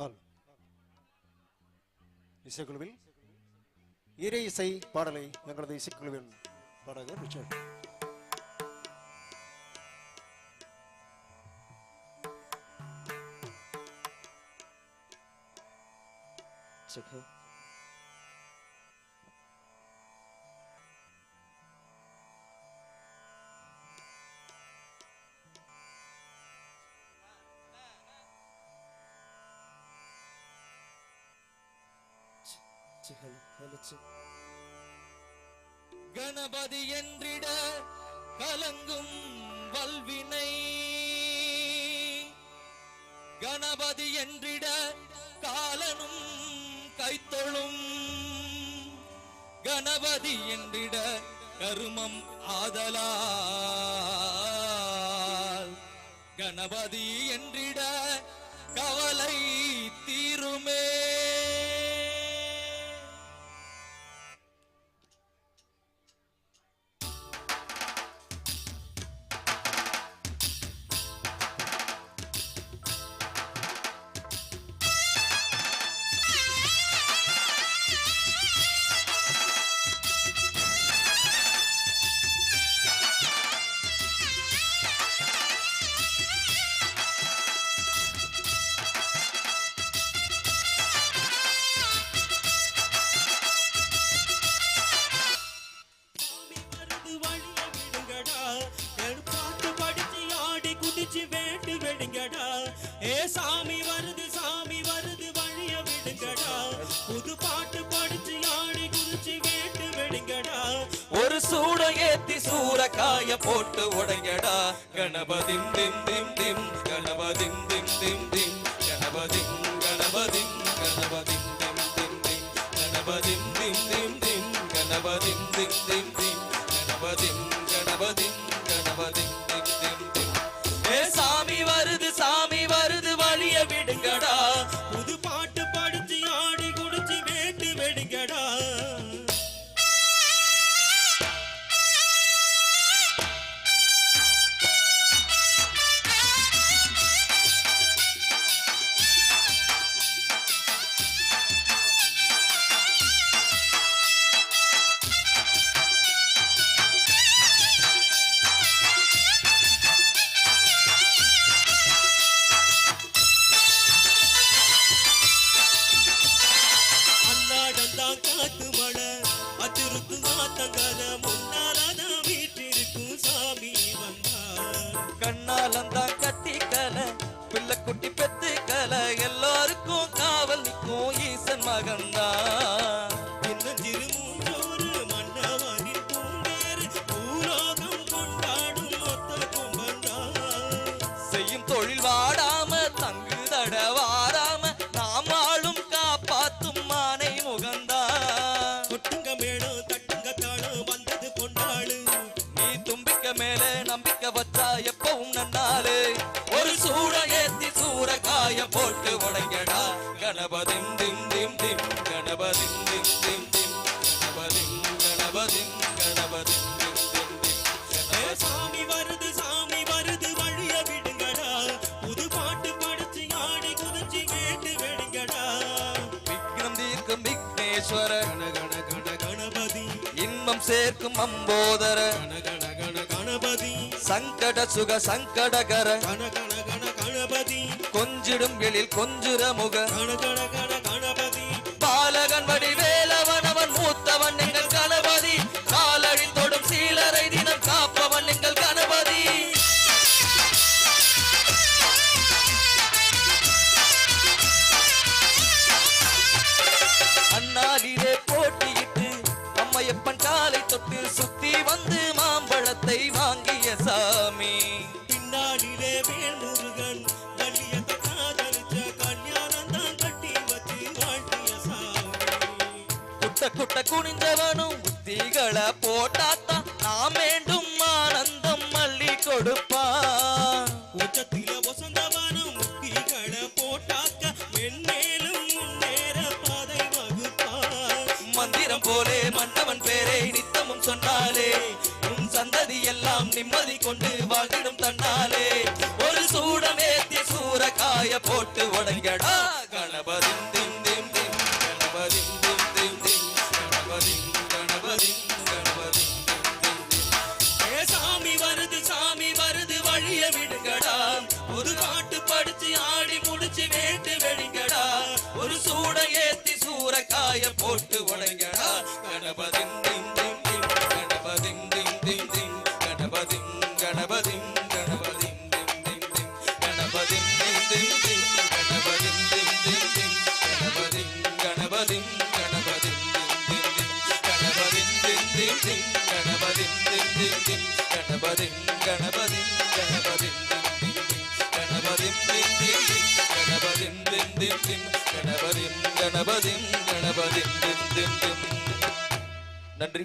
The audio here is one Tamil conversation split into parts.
ஆல் இசைக்குழுவில் இறை இசை பாடலை எங்களது இசைக்குழுவின் பாடகர் ரிச்சர்ட் It's okay. கணபதி என்றிட கலங்கும் வல்வினை. கணபதி என்றிட காலனும் கைத்தொழும். கணபதி என்றிட கருமம் ஆதலா கணபதி என்றிட கவலை தீருமே. சூரக்காய போட்டு உடையடா. கணபதிம் திம் திம் திம் கணபதிம் திம் திம் திம். பிள்ளை குட்டி பெத்து சேர்க்கும் அம்போதர. கணபதி சங்கட சுக சங்கடகர. கணபதி கொஞ்சிடும் எழில் கொஞ்சுர முக. கணபதி பாலகன் வடிவ உங்களை போட்டாத்தான் நாம் வேண்டும் ஆனந்தம் மல்லி கொடுப்பா. உச்சத்தில வசந்தவன முக்திகளை போட்டாக்க மென்மேலும் முன்னேற பாதை வகுப்பா. மந்திரம் போலே மன்னவன் பேரே நித்தமும் சொன்னாலே உன் சந்ததி எல்லாம் நிம்மதி கொண்டு வாழ்ந்திடும் தன்னாலே. ஒரு சூடமேத்தி சூறக்காய போட்டு உடங்கடா வாய போட்டு உடைங்கடா. கணபதிம் திம் திம் திம் கணபதிம் திம் திம் திம் கணபதிம் கணபதிம் கணபதி கணபதி நன்றி.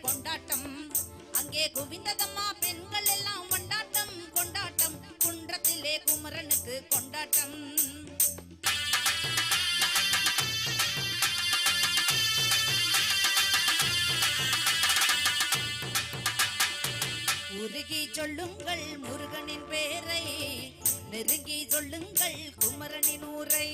கொண்டாட்டம். அங்கே குவிந்ததம்மா பெண்கள் எல்லாம் கொண்டாட்டம் கொண்டாட்டம். குன்றத்திலே குமரனுக்கு கொண்டாட்டம். உருகி சொல்லுங்கள் முருகனின் பேரை நெருங்கி சொல்லுங்கள் குமரனின் ஊரை.